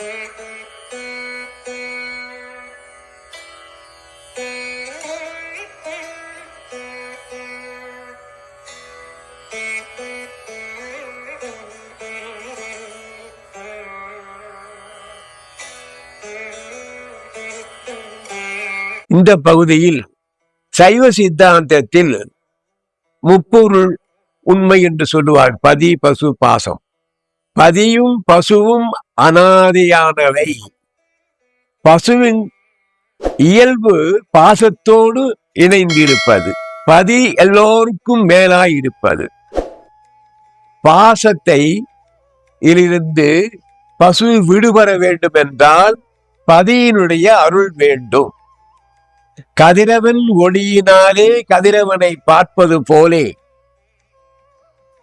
இந்த பகுதியில் சைவ சித்தாந்தத்தில் முப்பொருள் உண்மை என்று சொல்லுவார் பதி பசு பாசம். பதியும் பசுவும் அனாதியானவை. பசுவின் இயல்பு பாசத்தோடு இணைந்திருப்பது. பதி எல்லோருக்கும் மேலாய் இருப்பது பாசத்தை இலிருந்து பசு விடுபட வேண்டும் என்றால் பதியினுடைய அருள் வேண்டும். கதிரவன் ஒளியினாலே கதிரவனை பார்ப்பது போலே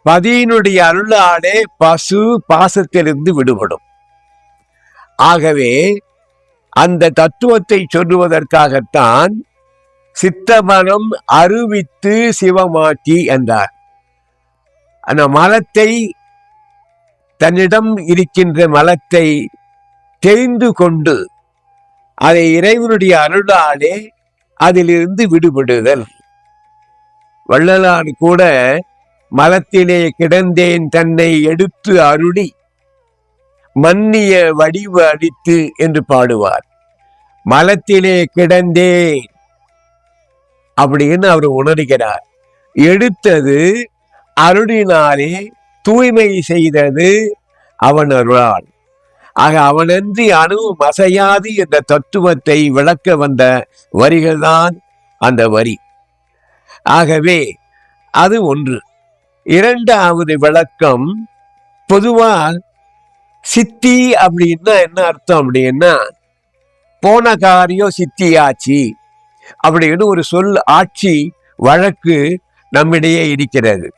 பதியினுடைய அருளாலே பசு பாசத்திலிருந்து விடுபடும். ஆகவே அந்த தத்துவத்தை சொல்லுவதற்காகத்தான் சித்தமனம் அறிவித்து சிவமாக்கி என்றார். அந்த மலத்தை தன்னிடம் இருக்கின்ற மலத்தை தெரிந்து கொண்டு அதை இறைவனுடைய அருளாலே அதிலிருந்து விடுபடுதல். வள்ளலான் கூட மலத்திலே கிடந்தேன் தன்னை எடுத்து அருளி மன்னிய வடிவு அடித்து என்று பாடுவார். மலத்திலே கிடந்தேன் அப்படின்னு அவர் உணர்கிறார். எடுத்தது அருளினாலே தூய்மை செய்தது அவன் அருளால். ஆக அவனன்றி அணுவும் அசையாது என்ற தத்துவத்தை விளக்க வந்த வரிகள்தான் அந்த வரி. ஆகவே அது ஒன்று. இரண்டாவது விளக்கம் பொதுவா சித்தி அப்படின்னா என்ன அர்த்தம் அப்படின்னா போன காரியம் சித்தியாச்சு அப்படின்னு ஒரு சொல் ஆட்சி வழக்கு நம்மிடையே இருக்கிறது.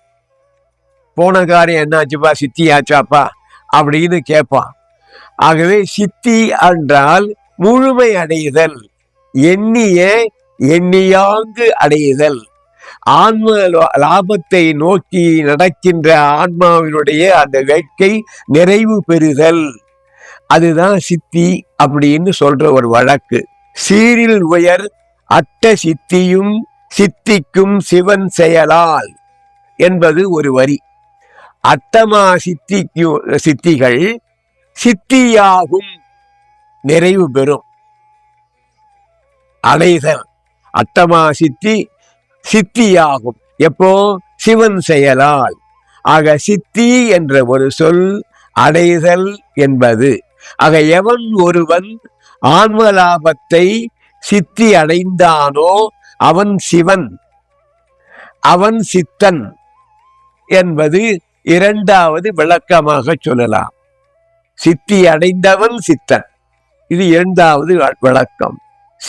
போன காரியம் என்னாச்சுப்பா? சித்தியாச்சாப்பா? அப்படின்னு கேட்பான் ஆகவே சித்தி என்றால் முழுமை அடைதல் எண்ணிய எண்ணியாங்கு அடையுதல் ஆன்ம லாபத்தை நோக்கி நடக்கின்ற ஆன்மாவினுடைய அந்த வேட்கை நிறைவு பெறுதல். அதுதான் சித்தி அப்படின்னு சொல்ற ஒரு வழக்கு. சீரில் உயர் அட்ட சித்தியும் சித்திக்கும் சிவன் செயலால் என்பது ஒரு வரி. அட்டமா சித்திக்கும் சித்திகள் சித்தியாகும் நிறைவு பெறும். அடைதல் அட்டமா சித்தி சித்தியாகும். எப்போ? சிவன் செயலால். ஆக சித்தி என்ற ஒரு சொல் அடைதல் என்பது. ஆக எவன் ஒருவன் ஆன்ம லாபத்தை சித்தி அடைந்தானோ அவன் சிவன். அவன் சித்தன் என்பது இரண்டாவது விளக்கமாக சொல்லலாம். சித்தி அடைந்தவன் சித்தன். இது இரண்டாவது வ- விளக்கம்.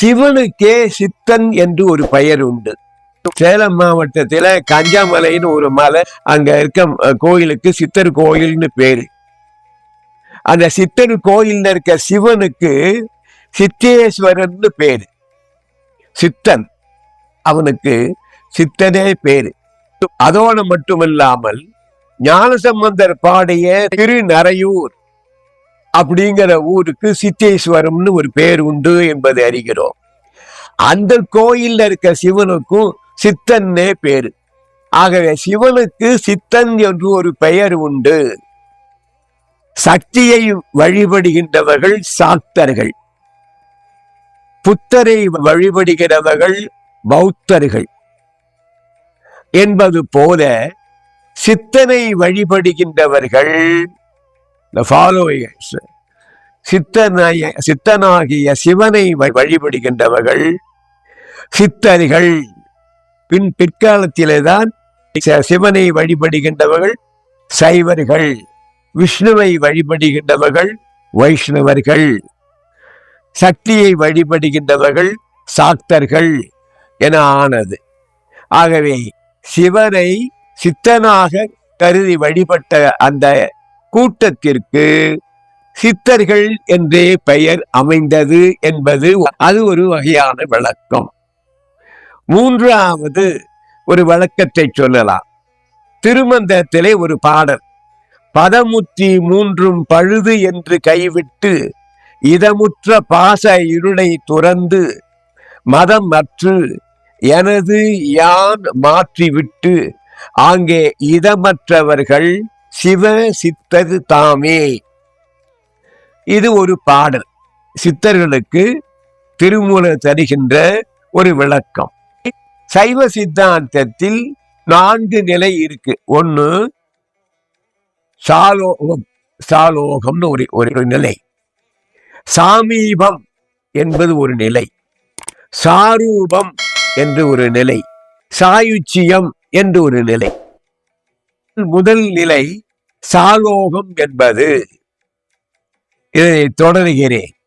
சிவனுக்கே சித்தன் என்று ஒரு பெயர் உண்டு. சேலம் மாவட்டத்துல கஞ்சாமலைன்னு ஒரு மலை அங்க இருக்க கோயிலுக்கு சித்தர் கோயில்னு பேரு. அந்த சித்தர் கோயில்ல இருக்க சிவனுக்கு சித்தேஸ்வரன்னு பேரு. சித்தன். அவனுக்கு சித்தனே பேரு. அதோடு மட்டுமில்லாமல் ஞானசம்பந்தர் பாடிய திருநரையூர் அப்படிங்கிற ஊருக்கு சித்தேஸ்வரம்னு ஒரு பேர் உண்டு என்பதை அறிகிறோம். அந்த கோயில்ல இருக்க சிவனுக்கும் சித்தன்னே பேரு. ஆகவே சிவனுக்கு சித்தன் என்று ஒரு பெயர் உண்டு. சக்தியை வழிபடுகின்றவர்கள் சாக்தர்கள். புத்தரை வழிபடுகிறவர்கள் பௌத்தர்கள். என்பது போல சித்தனை வழிபடுகின்றவர்கள் the சித்தனாய சித்தனாகிய சிவனை வ- வழிபடுகின்றவர்கள் சித்தர்கள். பின் பிற்காலத்திலே தான் சிவனை வழிபடுகின்றவர்கள் சைவர்கள் விஷ்ணுவை வழிபடுகின்றவர்கள் வைஷ்ணவர்கள் சக்தியை வழிபடுகின்றவர்கள் சாக்தர்கள் என ஆனது. ஆகவே சிவனை சித்தனாக கருதி வழிபட்ட அந்த கூட்டத்திற்கு சித்தர்கள் என்றே பெயர் அமைந்தது என்பது அது ஒரு வகையான விளக்கம். மூன்றாவது ஒரு வழக்கத்தை சொல்லலாம். திருமந்தத்திலே ஒரு பாடல். பதமுத்தி மூன்றும் பழுது என்று கைவிட்டு இதமுற்ற பாச இருளை துறந்து மதம் அற்று எனது யான் மாற்றிவிட்டு ஆங்கே இதமற்றவர்கள் சிவ சித்தது தாமே. இது ஒரு பாடல். சித்தர்களுக்கு திருமூலர் தருகின்ற ஒரு விளக்கம். சைவ சித்தாந்தத்தில் நான்கு நிலை இருக்கு. ஒன்னு சாலோகம் சாலோகம்னு ஒரு ஒரு நிலை. சாமீபம் என்பது ஒரு நிலை. சாரூபம் என்று ஒரு நிலை. சாயுச்சியம் என்று ஒரு நிலை. முதல் நிலை சாலோகம் என்பது. இதை தொடர்கிறேன்.